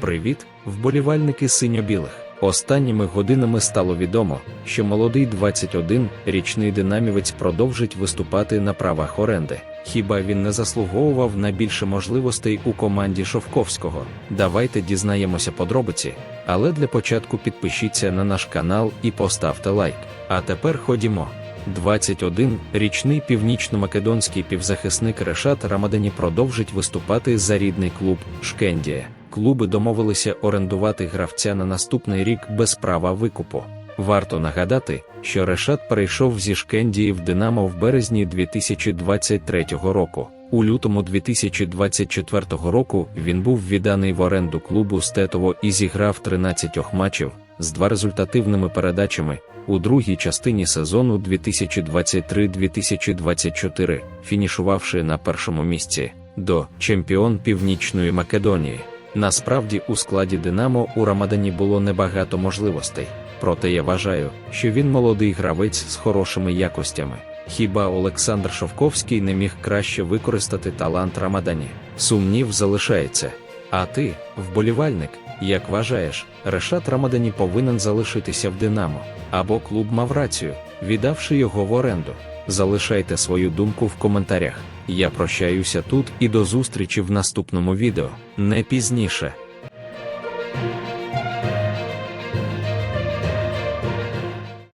Привіт, вболівальники синьо-білих. Останніми годинами стало відомо, що молодий 21-річний динамівець продовжить виступати на правах оренди. Хіба він не заслуговував на більше можливостей у команді Шовковського? Давайте дізнаємося подробиці. Але для початку підпишіться на наш канал і поставте лайк. А тепер ходімо. 21-річний північно-македонський півзахисник Решат Рамадані продовжить виступати за рідний клуб Шкендія. Клуби домовилися орендувати гравця на наступний рік без права викупу. Варто нагадати, що Решат перейшов зі Шкендії в Динамо в березні 2023 року. У лютому 2024 року він був відданий в оренду клубу Стетово і зіграв 13 матчів з два результативними передачами у другій частині сезону 2023-2024, фінішувавши на першому місці до чемпіон Північної Македонії. Насправді у складі Динамо у Рамадані було небагато можливостей, проте я вважаю, що він молодий гравець з хорошими якостями. Хіба Олександр Шовковський не міг краще використати талант Рамадані? Сумнів залишається. А ти, вболівальник, як вважаєш, Решат Рамадані повинен залишитися в Динамо, або клуб мав рацію, віддавши його в оренду. Залишайте свою думку в коментарях. Я прощаюся тут і до зустрічі в наступному відео, не пізніше.